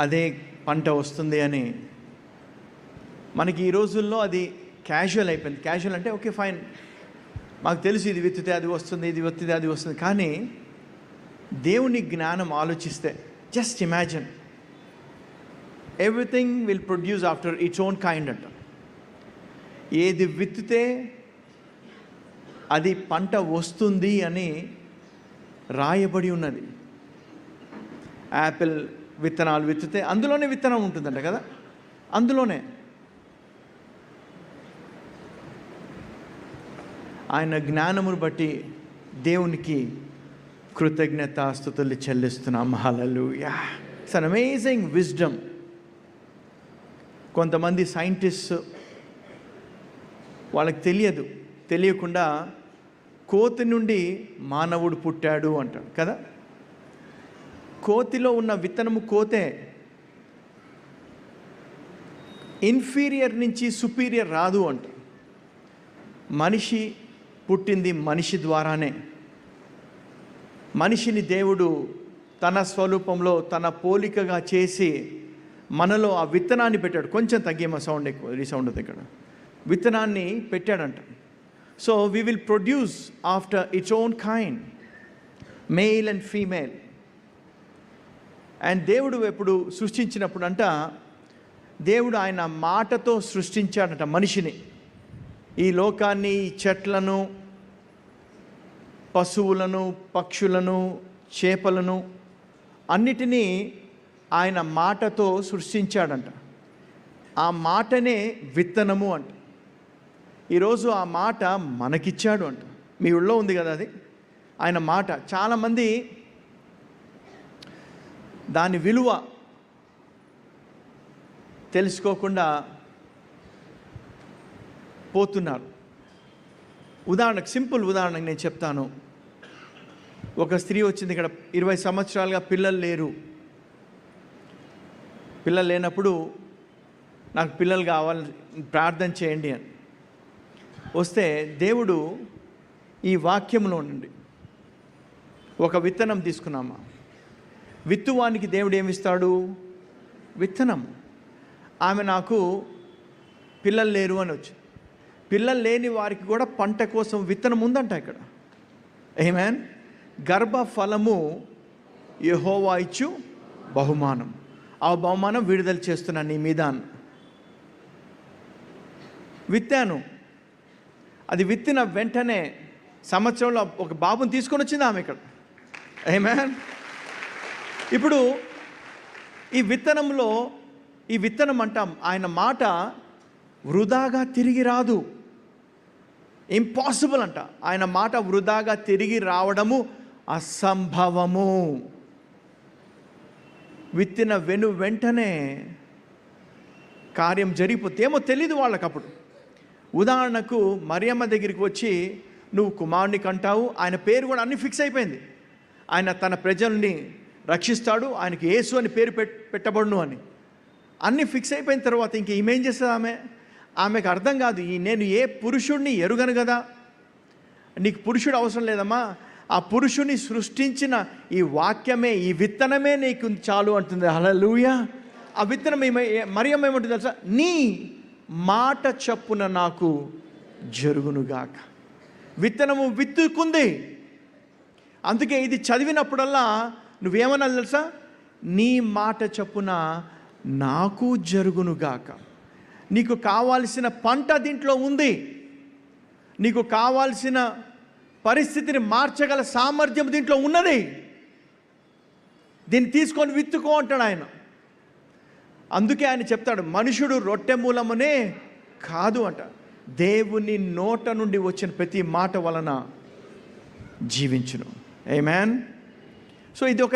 అదే పంట వస్తుంది అని. మనకి ఈ రోజుల్లో అది క్యాజువల్ అయిపోయింది. క్యాజువల్ అంటే ఓకే ఫైన్. మాకు తెలుసు ఇది విత్తితే అది వస్తుంది ఇది విత్తితే అది వస్తుంది. కానీ దేవుని జ్ఞానం ఆలోచిస్తే just imagine everything will produce after its own kind అంట. ఏది విత్తితే అది పంట వస్తుంది అని రాయబడి ఉన్నది. యాపిల్ విత్తనాలు విత్తితే అందులోనే విత్తనం ఉంటుందంట కదా? అందులోనే. ఆయన జ్ఞానమును బట్టి దేవునికి కృతజ్ఞతాస్థుతులు చెల్లిస్తున్నాం. హలలు yeah it's an amazing wisdom కొంతమంది సైంటిస్ట్ వాళ్ళకి తెలియదు. తెలియకుండా కోతి నుండి మానవుడు పుట్టాడు అంటాడు కదా? కోతిలో ఉన్న విత్తనము కోతే ఇన్ఫీరియర్ నుంచి సుపీరియర్ రాదు అంట మనిషి పుట్టింది మనిషి ద్వారానే. మనిషిని దేవుడు తన స్వరూపంలో తన పోలికగా చేసి మనలో ఆ విత్తనాన్ని పెట్టాడు. కొంచెం తగ్గేమో సౌండ్ ఎక్కువ రీసౌండ్ సౌండ్ దగ్గర విత్తనాన్ని పెట్టాడంట. So we will produce after its own kind male and female and దేవుడు ఎప్పుడు సృష్టించినప్పుడు అంట దేవుడు ఆయన మాటతో సృష్టించాడట మనిషిని. ఈ లోకాన్ని ఈ చెట్లను పశువులను పక్షులను చేపలను అన్నిటినీ ఆయన మాటతో సృష్టించాడంట. ఆ మాటనే విత్తనము అంట. ఈరోజు ఆ మాట మనకిచ్చాడు అంట. మీ ఊళ్ళో ఉంది కదా అది? ఆయన మాట. చాలామంది దాని విలువ తెలుసుకోకుండా పోతున్నారు. ఉదాహరణకు సింపుల్ ఉదాహరణకు నేను చెప్తాను. ఒక స్త్రీ వచ్చింది ఇక్కడ ఇరవై సంవత్సరాలుగా పిల్లలు లేరు. పిల్లలు లేనప్పుడు నాకు పిల్లలు కావాలి ప్రార్థన చేయండి అని. వస్తే దేవుడు ఈ వాక్యంలో నుండి ఒక విత్తనం తీసుకున్నామా? విత్తువానికి దేవుడు ఏమిస్తాడు విత్తనం. ఆమె నాకు పిల్లలు లేరు అని వచ్చి పిల్లలు లేని వారికి కూడా పంట కోసం విత్తనం ఉందంట ఇక్కడ. ఏమేన్ గర్భ ఫలము యహోవా ఇచ్చు బహుమానం. ఆ బహుమానం విడుదల చేస్తున్నాను నీ మీద విత్తాను. అది విత్తిన వెంటనే సంవత్సరంలో ఒక బాబుని తీసుకొని వచ్చింది ఆమె ఇక్కడ. ఏమేన్ ఇప్పుడు ఈ విత్తనంలో ఈ విత్తనం అంటాం ఆయన మాట వృధాగా తిరిగి రాదు. ఇంపాసిబుల్ అంట. ఆయన మాట వృధాగా తిరిగి రావడము అసంభవము. విత్తిన వెను వెంటనే కార్యం జరిగిపోతే ఏమో తెలియదు వాళ్ళకి అప్పుడు ఉదాహరణకు మరియమ్మ దగ్గరికి వచ్చి నువ్వు కుమారుని కంటావు ఆయన పేరు కూడా అన్ని ఫిక్స్ అయిపోయింది. ఆయన తన ప్రజల్ని రక్షిస్తాడు ఆయనకి యేసు అని పేరు పెట్ పెట్టబడును అని. అన్నీ ఫిక్స్ అయిపోయిన తర్వాత ఇంక ఈమెం చేస్తుంది ఆమె? ఆమెకు అర్థం కాదు ఈ నేను ఏ పురుషుడిని ఎరుగను కదా? నీకు పురుషుడు అవసరం లేదమ్మా. ఆ పురుషుని సృష్టించిన ఈ వాక్యమే ఈ విత్తనమే నీకు చాలు అంటుంది. హలలుయ ఆ విత్తనం ఏమై ఏమంటుంది తెలుసా? నీ మాట చప్పున నాకు జరుగునుగాక విత్తనము విత్తుకుంది. అందుకే ఇది చదివినప్పుడల్లా నువ్వేమన్నా తెలుసా? నీ మాట చెప్పున నాకు జరుగునుగాక. నీకు కావాల్సిన పంట దీంట్లో ఉంది. నీకు కావాల్సిన పరిస్థితిని మార్చగల సామర్థ్యం దీంట్లో ఉన్నది. దీన్ని తీసుకొని విత్తుకో అంటాడు ఆయన. అందుకే ఆయన చెప్తాడు మనుషుడు రొట్టె మూలమునే కాదు అంట. దేవుని నోట నుండి వచ్చిన ప్రతి మాట వలన జీవించును. ఏ మ్యాన్ సో ఇది ఒక